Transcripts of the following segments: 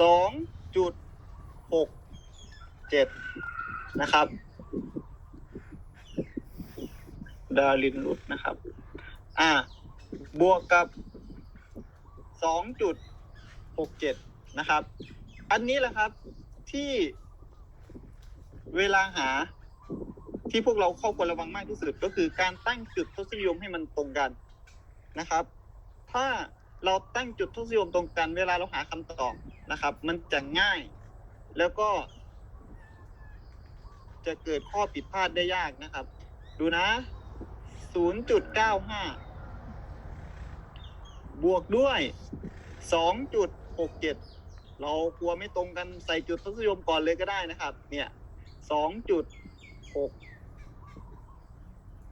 สองจุดหกเจ็ดนะครับ ดารินรุดนะครับ อ่า บวกกับสองจุดหกเจ็ดนะครับ อันนี้แหละครับที่เวลาหาที่พวกเราเข้าควรระวังมากที่สุดก็คือการตั้งจุดทศนิยมให้มันตรงกันนะครับ ถ้า เราตั้งจุดทศนิยมตรงกัน เวลาเราหาคำตอบนะครับ มันจะง่าย แล้วก็ จะเกิดข้อผิดพลาดได้ยากนะครับ ดูนะ 0.95 บวกด้วย 2.67 เรากลัวไม่ตรงกันใส่จุดทศนิยมก่อนเลยก็ได้นะครับ เนี่ย 2.6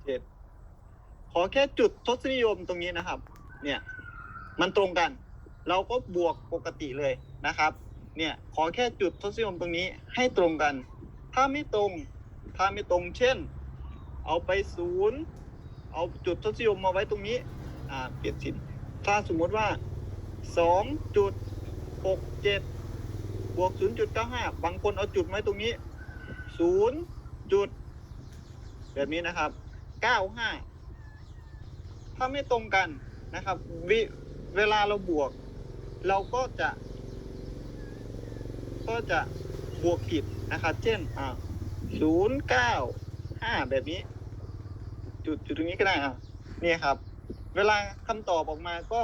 7 ขอแค่จุดทศนิยมตรงนี้นะครับ เนี่ย มันตรงกัน เราก็บวกปกติเลยนะครับ เนี่ยขอแค่จุดทศนิยมตรงนี้ให้ตรงกัน ถ้าไม่ตรง ถ้าไม่ตรง เช่น เอาไปศูนย์เอาจุดทศนิยมมาไว้ตรงนี้อ่าเปลี่ยนสินถ้าสมมติว่าสองจุดหกเจ็ดบวกศูนย์จุดเก้าห้าบางคนเอาจุดไว้ตรงนี้ศูนย์จุดแบบนี้นะครับเก้าห้าถ้าไม่ตรงกันนะครับวิ เวลาเราบวก เราก็จะ ก็จะบวกผิดนะครับ เช่นอ่าศูนย์เก้าห้าแบบนี้ จุดจุดตรงนี้ก็ได้อะเนี่ยครับ เวลาคำตอบออกมาก็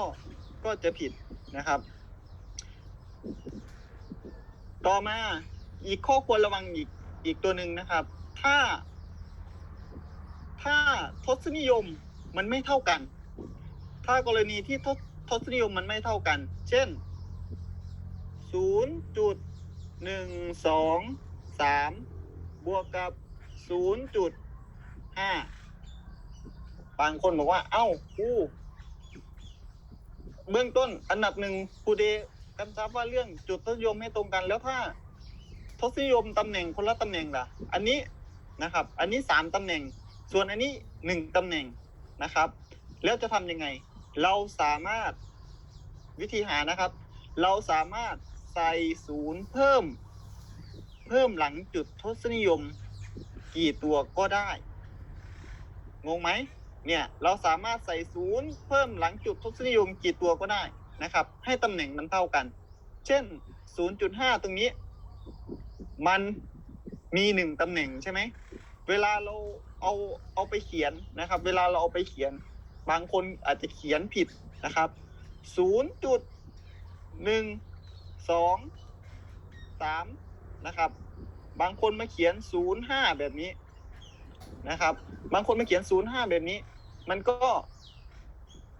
ก็จะผิดนะครับ ต่อมาอีกข้อควรระวังอีกอีกตัวหนึ่งนะครับ ถ้า ถ้าทศนิยมมันไม่เท่ากัน ถ้ากรณีที่ทศ ทศนิยมมันไม่เท่ากัน เช่นศูนย์จุดหนึ่งสองสามบวกกับศูนย์จุดห้าบางคนบอกว่า เอ้าครูเบื้องต้นอันดับหนึ่งครูเดกำชับว่าเรื่องจุดทศนิยมให้ตรงกันแล้วถ้าทศนิยมตำแหน่งคนละตำแหน่งล่ะ อันนี้นะครับ อันนี้สามตำแหน่ง ส่วนอันนี้หนึ่งตำแหน่งนะครับ แล้วจะทำยังไง เราสามารถ วิธีหานะครับ เราสามารถใส่ศูนย์เพิ่ม เพิ่มหลังจุดทศนิยม กี่ตัวก็ได้ งงไหมเนี่ยเราสามารถใส่ศูนย์เพิ่มหลังจุดทศนิยมกี่ตัวก็ได้นะครับ ให้ตำแหน่งมันเท่ากัน เช่น 0.5 ตรงนี้ มันมีหนึ่งตำแหน่งใช่ไหม เวลาเราเอาเอาไปเขียนนะครับ เวลาเราเอาไปเขียน บางคนอาจจะเขียนผิดนะครับ 0.123นะครับ บางคนมาเขียน05แบบนี้นะครับ บางคนมาเขียน05แบบนี้ มันก็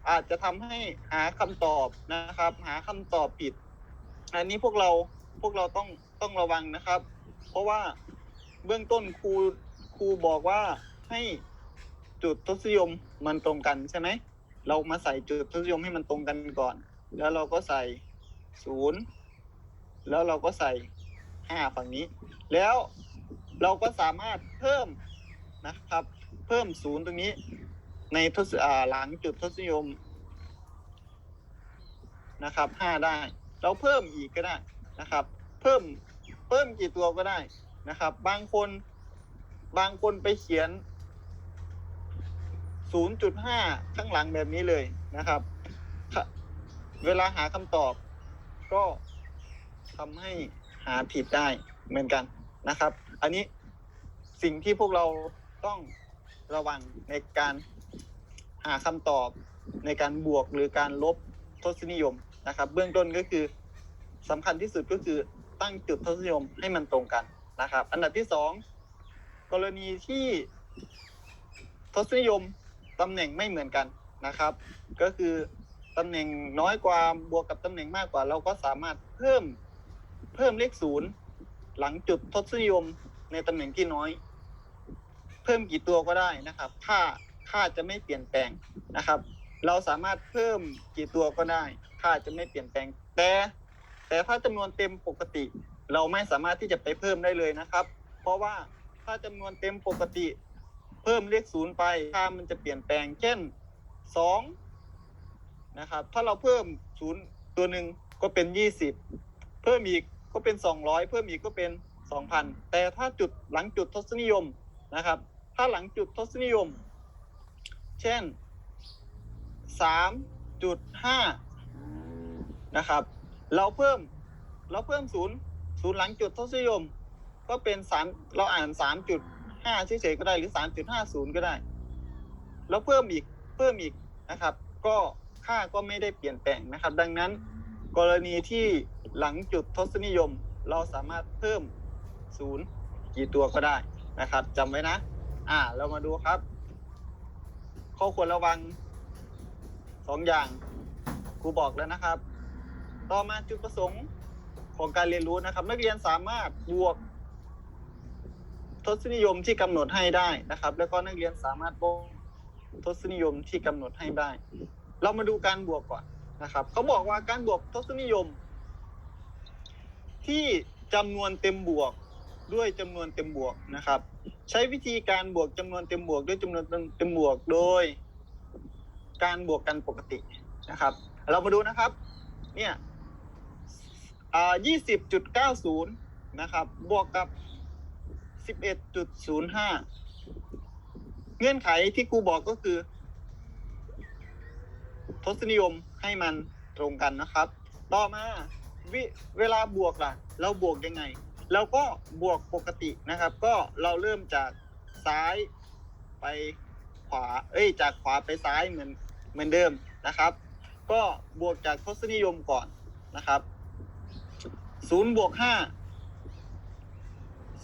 อาจจะทำให้หาคำตอบนะครับ หาคำตอบผิด อันนี้พวกเราพวกเราต้องต้องระวังนะครับ เพราะว่าเบื้องต้นครูครูบอกว่าให้จุดทศนิยมมันตรงกันใช่ไหม เรามาใส่จุดทศนิยมให้มันตรงกันก่อน แล้วเราก็ใส่ศูนย์แล้วเราก็ใส่ห้าฝั่งนี้ แล้วเราก็สามารถเพิ่มนะครับ เพิ่มศูนย์ตรงนี้ ในทศหลังจุดทศนิยมนะครับห้าได้ เราเพิ่มอีกก็ได้นะครับ เพิ่มเพิ่มกี่ตัวก็ได้นะครับ บางคนบางคนไปเขียน 0.5 ข้างหลังแบบนี้เลยนะครับ เวลาหาคำตอบก็ทำให้หาผิดได้เหมือนกันนะครับ อันนี้สิ่งที่พวกเราต้องระวังในการหาคำตอบในการบวกหรือการลบทศนิยมนะครับ เบื้องต้นก็คือสำคัญที่สุดก็คือตั้งจุดทศนิยมให้มันตรงกันนะครับ อันดับที่สองกรณีที่ทศนิยม ตำแหน่งไม่เหมือนกันนะครับ ก็คือตำแหน่งน้อยกว่าบวกกับตำแหน่งมากกว่า เราก็สามารถเพิ่มเพิ่มเลขศูนย์หลังจุดทศนิยมในตำแหน่งที่น้อย เพิ่มกี่ตัวก็ได้นะครับ ค่าค่าจะไม่เปลี่ยนแปลงนะครับ เราสามารถเพิ่มกี่ตัวก็ได้ ค่าจะไม่เปลี่ยนแปลง แต่แต่ถ้าจำนวนเต็มปกติ เราไม่สามารถที่จะไปเพิ่มได้เลยนะครับ เพราะว่าถ้าจำนวนเต็มปกติ เพิ่มเลขศูนย์ไปค่ามันจะเปลี่ยนแปลงเช่นสองนะครับถ้าเราเพิ่มศูนย์ตัวหนึ่งก็เป็นยี่สิบเพิ่มอีกก็เป็นสองร้อยเพิ่มอีกก็เป็นสองพันแต่ถ้าจุดหลังจุดทศนิยมนะครับ ถ้าหลังจุดทศนิยม เช่นสามจุดห้านะครับ เราเพิ่มเราเพิ่มศูนย์ศูนย์หลังจุดทศนิยม ก็เป็นสามเราอ่านสามจุด ห้าเฉยๆก็ได้หรือสามจุดห้าศูนย์ก็ได้ แล้วเพิ่มอีกเพิ่มอีกนะครับ ก็ค่าก็ไม่ได้เปลี่ยนแปลงนะครับ ดังนั้น กรณีที่หลังจุดทศนิยม เราสามารถเพิ่มศูนย์กี่ตัวก็ได้นะครับจำไว้นะ อ่า เรามาดูครับ ข้อควรระวังสองอย่างครูบอกแล้วนะครับ ต่อมาจุดประสงค์ของการเรียนรู้นะครับ นักเรียนสามารถบวก ทศนิยมที่กำหนดให้ได้นะครับ แล้วก็นักเรียนสามารถบวกทศนิยมที่กำหนดให้ได้ เรามาดูการบวกก่อนนะครับเขาบอกว่าการบวกทศนิยม ที่จำนวนเต็มบวกด้วยจำนวนเต็มบวกนะครับ ใช้วิธีการบวกจำนวนเต็มบวกด้วยจำนวนเต็มบวกโดย การบวกกันปกตินะครับ เรามาดูนะครับ เนี่ยอ่ายี่สิบจุดเก้าศูนย์นะครับ บวกกับ สิบเอ็ดจุดศูนย์ห้าเงื่อนไขที่ครูบอกก็คือ ทศนิยมให้มันตรงกันนะครับ ต่อมาวิเวลาบวกล่ะ เราบวกยังไง เราก็บวกปกตินะครับ ก็เราเริ่มจากซ้ายไปขวา เอ้ย จากขวาไปซ้ายเหมือนเหมือนเดิมนะครับ ก็บวกจากทศนิยมก่อนนะครับศูนย์บวกห้า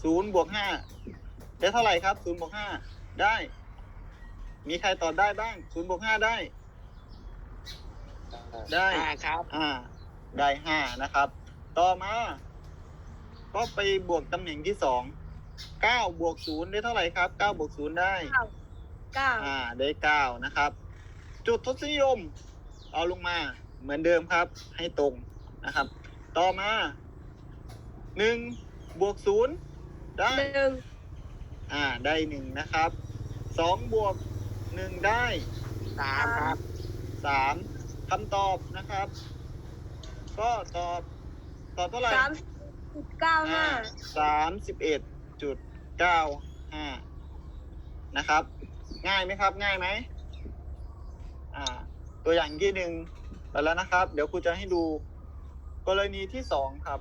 ศูนย์บวกห้าได้เท่าไหร่ครับศูนย์บวกห้าได้ มีใครตอบได้บ้างศูนย์บวกห้าได้ ได้ อ่าครับอ่า ได้ห้านะครับ ต่อมา ก็ไปบวกตำแหน่งที่สองเก้าบวกศูนย์ได้เท่าไหร่ครับเก้าบวกศูนย์ได้ เก้าเก้าอ่า ได้เก้านะครับ จุดทศนิยม เอาลงมาเหมือนเดิมครับ ให้ตรงนะครับ ต่อมาหนึ่งบวกศูนย์ ได้ หนึ่งอ่า ได้หนึ่งนะครับสองบวกหนึ่งได้สามครับสามคำตอบนะครับ ก็ตอบ ตอบเท่าไหร่สามจุดเก้าห้าสามสิบเอ็ดจุดเก้าห้านะครับ ง่ายไหมครับ ง่ายไหมอ่า ตัวอย่างที่หนึ่งไปแล้วนะครับ เดี๋ยวครูจะให้ดู กรณีที่สองครับ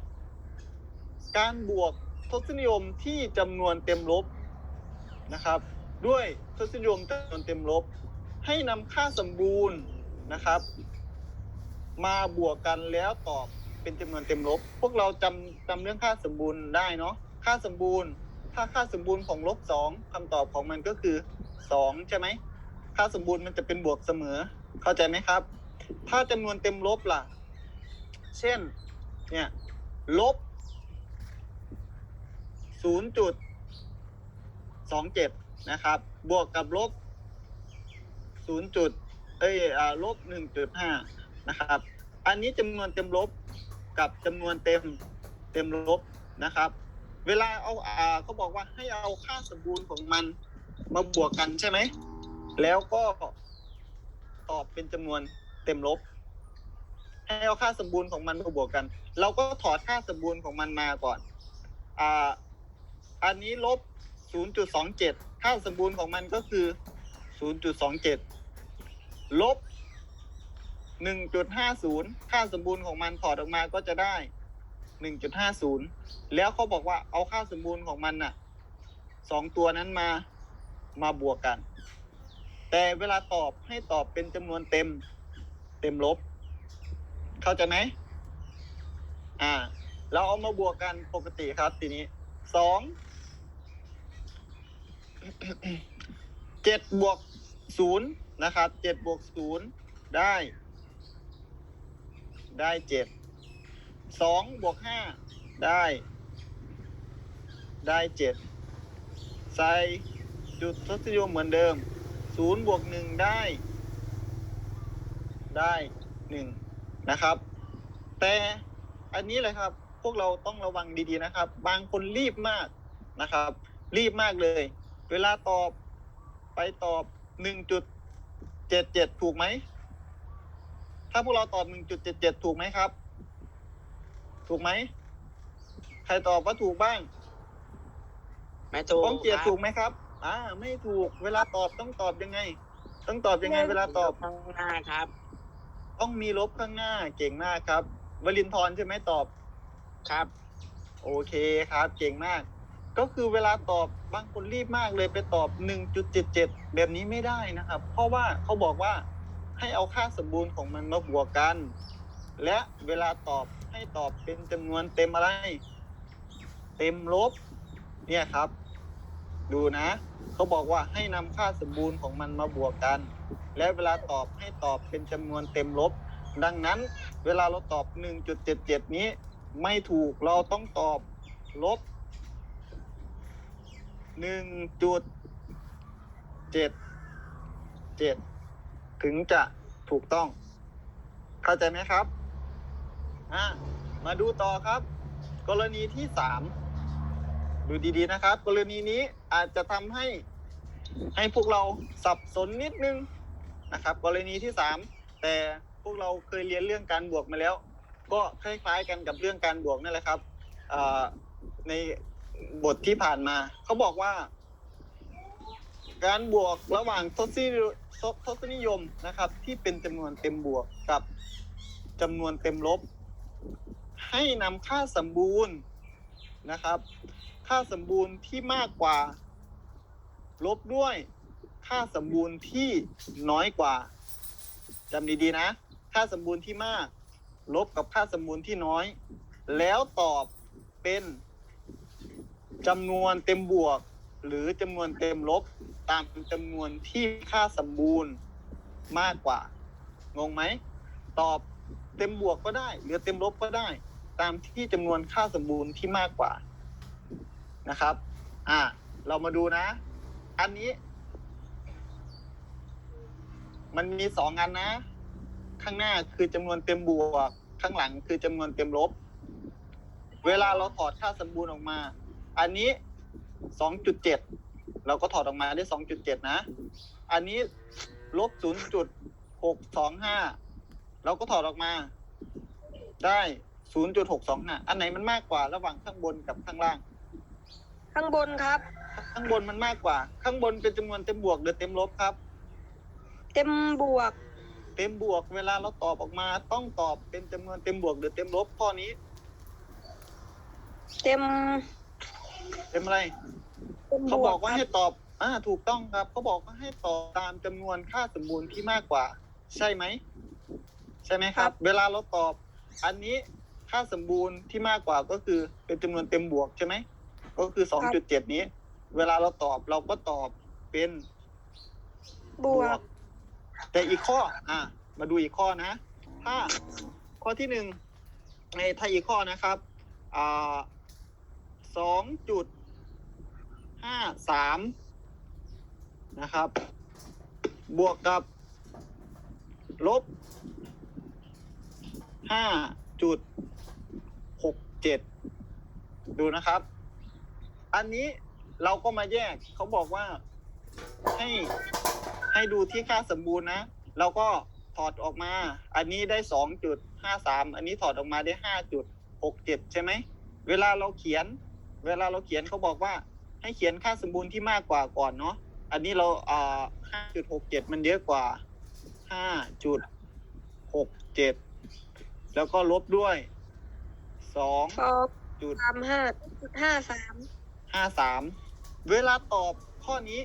การบวก ทศนิยมที่จำนวนเต็มลบนะครับ ด้วยทศนิยมจำนวนเต็มลบ ให้นำค่าสมบูรณ์นะครับ มาบวกกันแล้วตอบเป็นจำนวนเต็มลบ พวกเราจำจำเรื่องค่าสมบูรณ์ได้เนาะค่าสมบูรณ์ ถ้าค่าสมบูรณ์ของลบสองคำตอบของมันก็คือสองใช่ไหมค่าสมบูรณ์มันจะเป็นบวกเสมอ เข้าใจไหมครับ ถ้าจำนวนเต็มลบล่ะ เช่น เนี่ย ลบ ศูนย์จุดสองเจ็ดนะครับ บวกกับลบศูนย์จุดเอ้ยอลบหนึ่งจุดห้านะครับ อันนี้จำนวนเต็มลบกับจำนวนเต็มเต็มลบนะครับ เวลาเอาอ่าเขาบอกว่าให้เอาค่าสมบูรณ์ของมันมาบวกกันใช่ไหม แล้วก็ตอบเป็นจำนวนเต็มลบ ให้เอาค่าสมบูรณ์ของมันมาบวกกัน เราก็ถอดค่าสมบูรณ์ของมันมาก่อน อ่า อันนี้ลบ 0.27 ค่าสมบูรณ์ของมันก็คือ 0.27 ลบ 1.50 ค่าสมบูรณ์ของมันถอดออกมาก็จะได้ 1.50 แล้วเขาบอกว่าเอาค่าสมบูรณ์ของมันน่ะสองตัวนั้นมามาบวกกัน แต่เวลาตอบให้ตอบเป็นจำนวนเต็ม เต็มลบ เข้าใจไหมอ่า เราเอามาบวกกันปกติครับทีนี้สอง เจ็ดบวกศูนย์นะครับเจ็ดบวกศูนย์ได้ ได้เจ็ดสองบวกห้าได้ ได้เจ็ดใส่จุดทศนิยมเหมือนเดิมศูนย์บวกหนึ่งได้ ได้หนึ่งนะครับ แต่อันนี้เลยครับ พวกเราต้องระวังดีๆนะครับ บางคนรีบมากนะครับ รีบมากเลย เวลาตอบไปตอบหนึ่งจุดเจ็ดเจ็ดถูกไหม ถ้าพวกเราตอบหนึ่งจุดเจ็ดเจ็ดถูกไหมครับ ถูกไหม ใครตอบว่าถูกบ้างไม่ถูกก้องเกียรติครับถูกไหมครับ อ่า ไม่ถูก เวลาตอบต้องตอบยังไง ต้องตอบยังไง เวลาตอบข้างหน้าครับ ต้องมีลบข้างหน้าเก่งมากครับวลินทร์ใช่ไหมตอบครับ โอเคครับ เก่งมาก ก็คือเวลาตอบบางคนรีบมากเลยไปตอบ 1.77 แบบนี้ไม่ได้นะครับ เพราะว่าเขาบอกว่าให้เอาค่าสมบูรณ์ของมันมาบวกกัน และเวลาตอบให้ตอบเป็นจำนวนเต็มอะไร เต็มลบ เนี่ยครับ ดูนะเขาบอกว่าให้นำค่าสมบูรณ์ของมันมาบวกกัน และเวลาตอบให้ตอบเป็นจำนวนเต็มลบ ดังนั้นเวลาเราตอบ 1.77 นี้ ไม่ถูกเราต้องตอบลบ 1.77ถึงจะถูกต้อง เข้าใจไหมครับอะมาดูต่อครับ กรณีที่สามดูดีๆนะครับ กรณีนี้อาจจะทำให้ให้พวกเราสับสนนิดนึงนะครับ กรณีที่สามแต่พวกเราเคยเรียนเรื่องการบวกมาแล้ว ก็คล้ายๆกันกับเรื่องการบวกนั่นแหละครับใน บทที่ผ่านมา เขาบอกว่า การบวกระหว่างทศนิยมทศนิยมนะครับ ที่เป็นจำนวนเต็มบวกกับจำนวนเต็มลบ ให้นำค่าสมบูรณ์นะครับ ค่าสมบูรณ์ที่มากกว่า ลบด้วยค่าสมบูรณ์ที่น้อยกว่าจำดีๆนะ ค่าสมบูรณ์ที่มาก ลบกับค่าสมบูรณ์ที่น้อย แล้วตอบเป็น จำนวนเต็มบวก หรือจำนวนเต็มลบ ตามจำนวนที่ค่าสมบูรณ์มากกว่า งงไหม ตอบเต็มบวกก็ได้ หรือเต็มลบก็ได้ ตามที่จำนวนค่าสมบูรณ์ที่มากกว่านะครับ อ่า เรามาดูนะ อันนี้ มันมีสองอันนะ ข้างหน้าคือจำนวนเต็มบวก ข้างหลังคือจำนวนเต็มลบ เวลาเราถอดค่าสมบูรณ์ออกมา อันนี้สองจุดเจ็ดเราก็ถอดออกมาได้สองจุดเจ็ดนะ อันนี้ลบศูนย์จุดหกสองห้าเราก็ถอดออกมา ได้ศูนย์จุดหกสองห้าอันไหนมันมากกว่าระหว่างข้างบนกับข้างล่าง ข้างบนครับ ข้างบนมันมากกว่า ข้างบนเป็นจำนวนเต็มบวกหรือเต็มลบครับ เต็มบวก เต็มบวกเวลาเราตอบออกมา ต้องตอบเป็นจำนวนเต็มบวกหรือเต็มลบข้อนี้ เต็ม เต็มอะไรเต็มบเขาวบอกกว่าคให้รับตอบอ่าถูกต้องครับเขาบอกว่าให้ตอบตามจำนวนค่าสมบูรณ์ที่มากกว่า ใช่ไหมใช่ไหมครับ เวลาเราตอบ อันนี้ค่าสมบูรณ์ที่มากกว่าก็คือเป็นจำนวนเต็มบวกใช่ไหมก็คือสองจุดเจ็ดนี้ เวลาเราตอบเราก็ตอบเป็นบวก แต่อีกข้อ อะมาดูอีกข้อนะ ถ้าข้อที่หนึ่งในถ้าอีกข้อนะครับ อ่า สองจุดห้าสามนะครับ บวกกับ ลบห้าจุดหกเจ็ดดูนะครับ อันนี้เราก็มาแยกเขาบอกว่าให้ให้ดูที่ค่าสมบูรณ์นะ เราก็ถอดออกมา อันนี้ได้สองจุดห้าสามอันนี้ถอดออกมาได้ห้าจุดหกเจ็ดใช่ไหม เวลาเราเขียน เวลาเราเขียนเขาบอกว่า ให้เขียนค่าสมบูรณ์ที่มากกว่าก่อนเนาะอันนี้เราอ่าห้าจุดหกเจ็ดมันเยอะกว่าห้าจุดหกเจ็ดแล้วก็ลบด้วยสองสองจุดสามห้าจุดห้าสามห้าสามเวลาตอบข้อนี้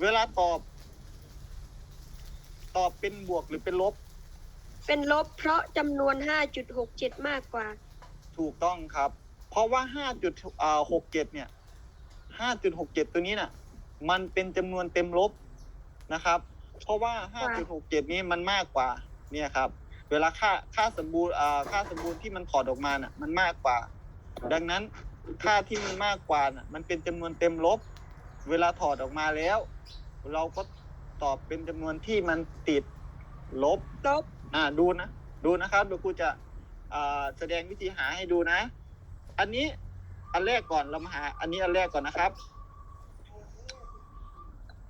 เวลาตอบ ตอบเป็นบวกหรือเป็นลบ เป็นลบเพราะจำนวนห้าจุดหกเจ็ดมากกว่า ถูกต้องครับ เพราะว่าห้าจุดอ่าหกเจ็ดเนี่ยห้าจุดหกเจ็ดตัวนี้น่ะ มันเป็นจำนวนเต็มลบนะครับ เพราะว่าห้าจุดหกเจ็ดนี้มันมากกว่าเนี่ยครับ เวลาค่าค่าสมบูรณ์อ่าค่าสมบูรณ์ที่มันถอดออกมาน่ะ มันมากกว่า ดังนั้นค่าที่มันมากกว่าน่ะ มันเป็นจำนวนเต็มลบ เวลาถอดออกมาแล้ว เราก็ตอบเป็นจำนวนที่มันติดลบลบอ่าดูนะ ดูนะครับเดี๋ยวครูจะอ่าแสดงวิธีหาให้ดูนะ อันนี้อันแรกก่อนเรามาหา อันนี้อันแรกก่อนนะครับ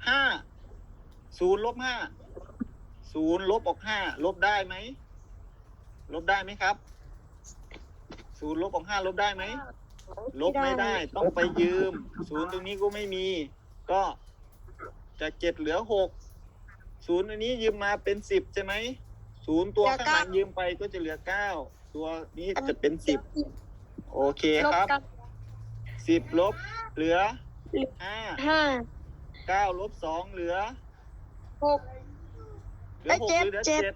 ห้าศูนย์ลบห้าศูนย์ลบออกห้าลบได้ไหมลบได้ไหมครับศูนย์ลบออกห้าลบได้ไหมลบไม่ได้ต้องไปยืมศูนย์ตรงนี้ก็ไม่มี ก็จากเจ็ดเหลือหกศูนย์อันนี้ยืมมาเป็นสิบใช่ไหมศูนย์ตัวข้างหลังยืมไปก็จะเหลือเก้าตัวนี้จะเป็นสิบ โอเคลบครับกันสิบลบเหลือห้าห้าเก้าลบสองเหลือหก เหลือหกเอ้ยหรือเหลือเจ็เจ็ด ด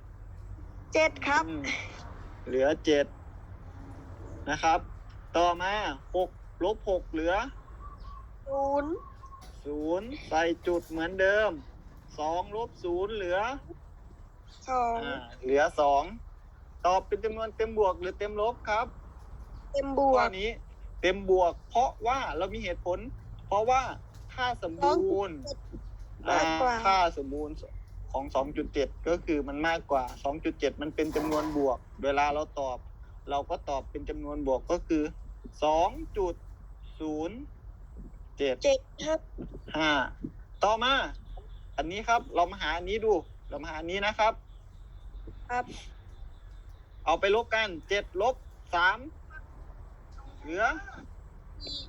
เจ็ดครับ อืมเหลือเจ็ดนะครับ ต่อมาหกลบหกเหลือศูนย์ศูนย์ใส่จุดเหมือนเดิมสองลบศูนย์เหลือ สองอ่าเหลือสองตอบเป็นจำนวนเต็มบวกหรือเต็มลบครับ เต็มบวข้อก นี้ เต็มบวก เพราะว่าเรามีเหตุผล เพราะว่าค่าสมบูรณ์มากกว่า อ่ค่าสมบูรณ์ของ 2.7 ก็คือมันมากกว่า 2.7 มันเป็นจำนวนบวก เวลาเราตอบ เราก็ตอบเป็นจำนวนบวกก็คือ 2.07เจ็ดครับห้าต่อมา อันนี้ครับ เรามาหาอันนี้ดู เรามาหาอันนี้นะครับ ครับเอาไปลบกัน เจ็ดลบสาม เหลือ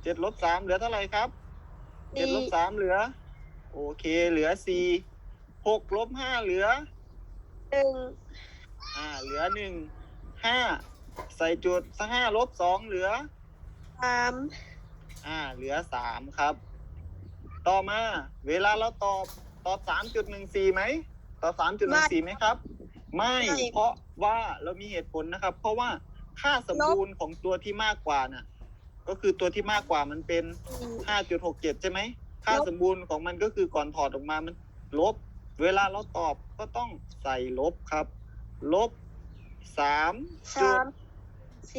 เจ็ดลบสามเหลือเท่าไหร่ครับเจ็ดลบสามเหลือ โอเค เหลือสี่หกลบห้าเหลือหนึ่งอ่า เหลือหนึ่งห้าใส่จุดสักห้าลบสองเหลือสามอ่า เหลือสามครับ ต่อมา เวลาเราตอบตอบสามจุดหนึ่งสี่ไหมตอบสามจุดหนึ่งสี่ไหมครับ ไม่เพราะว่าเรามีเหตุผลนะครับ เพราะว่า ค่าสมบูรณ์ของตัวที่มากกว่าน่ะ ก็คือตัวที่มากกว่ามันเป็นห้าจุดหกเจ็ดใช่ไหมค่าสมบูรณ์ของมันก็คือก่อนถอดออกมามัน ลบ เวลาเราตอบก็ต้องใส่ลบครับ ลบสามจุ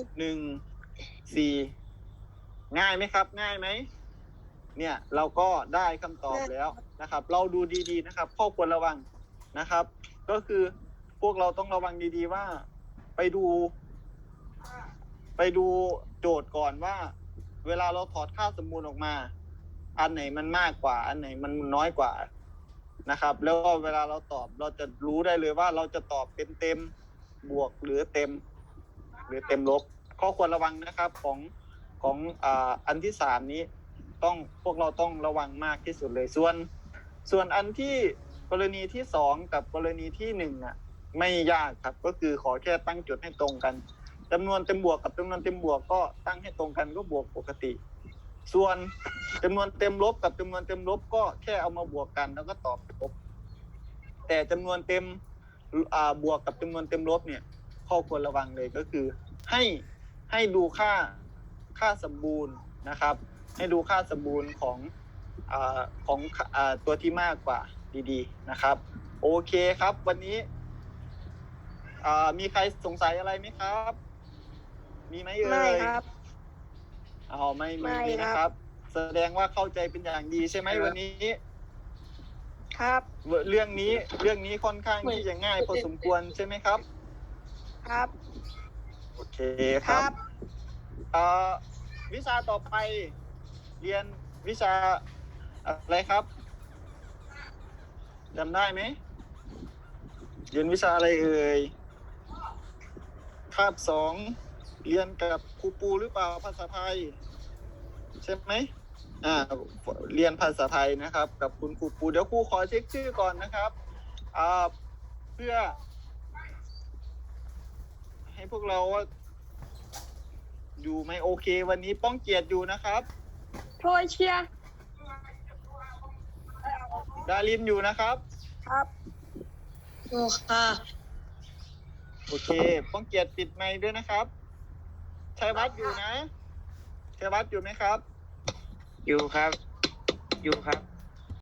ดหนึ่งสี่ง่ายไหมครับ ง่ายไหมเนี่ยเราก็ได้คำตอบแล้วนะครับ เราดูดีๆนะครับข้อควรระวังนะครับ ก็คือพวกเราต้องระวังดีๆว่า ไปดู ไปดูโจทย์ก่อนว่า เวลาเราถอดค่าสมบูรณ์ออกมา อันไหนมันมากกว่า อันไหนมันน้อยกว่านะครับ แล้วก็เวลาเราตอบเราจะรู้ได้เลยว่าเราจะตอบเป็นเต็มบวกหรือเต็ม หรือเต็มลบข้อควรระวังนะครับของของอ่าอันที่สามนี้ต้องพวกเราต้องระวังมากที่สุดเลยส่วน ส่วนอันที่กรณีที่สองกับกรณีที่หนึ่งอะไม่ยากครับก็คือขอแค่ตั้งจุดให้ตรงกัน จำนวนเต็มบวกกับจำนวนเต็มบวกก็ตั้งให้ตรงกันก็บวกปกติ ส่วนจำนวนเต็มลบกับจำนวนเต็มลบก็แค่เอามาบวกกันแล้วก็ตอบลบแต่จำนวนเต็มบวกกับจำนวนเต็มลบเนี่ยข้อควรระวังเลยก็คือ ให้ให้ดูค่าค่าสมบูรณ์นะครับ ให้ดูค่าสมบูรณ์ของอของอตัวที่มากกว่าดีๆนะครับ โอเคครับวันนี้มีใครสงสัยอะไรไหมครับ มีไหมเอ่ไม่ยครับ เอาไม่ไม่มีครับ นะครับ แสดงว่าเข้าใจเป็นอย่างดีใช่ไหมวันนี้ ครับ เรื่องนี้เรื่องนี้ค่อนข้างที่จะง่ายพอสมควรใช่ไหมครับ ครับ โอเคคครัรับบ เอ่อวิชาต่อไปเรียนวิชาอะไรครับจำได้ไหมเรียนวิชาอะไรเอ่ยคาบสอง เรียนกับครูปูหรือเปล่าภาษาไทยใช่ไหมอ่าเรียนภาษาไทยนะครับ กับคุณครูปูเดี๋ยวครูขอเช็คชื่อก่อนนะครับอ่าเพื่อ ให้พวกเราว่าอยู่ไหมโอเค วันนี้ป้องเกียรติอยู่นะครับโทยเชียร์ดารินอยู่นะครับ ครับโอ้ค่ะ โอเค ป้องเกียรติปิดไมค์ด้วยนะครับ ชัยวัฒน์อยู่นะชัยวัฒน์อยู่ไหมครับ อยู่ครับ อยู่ครับ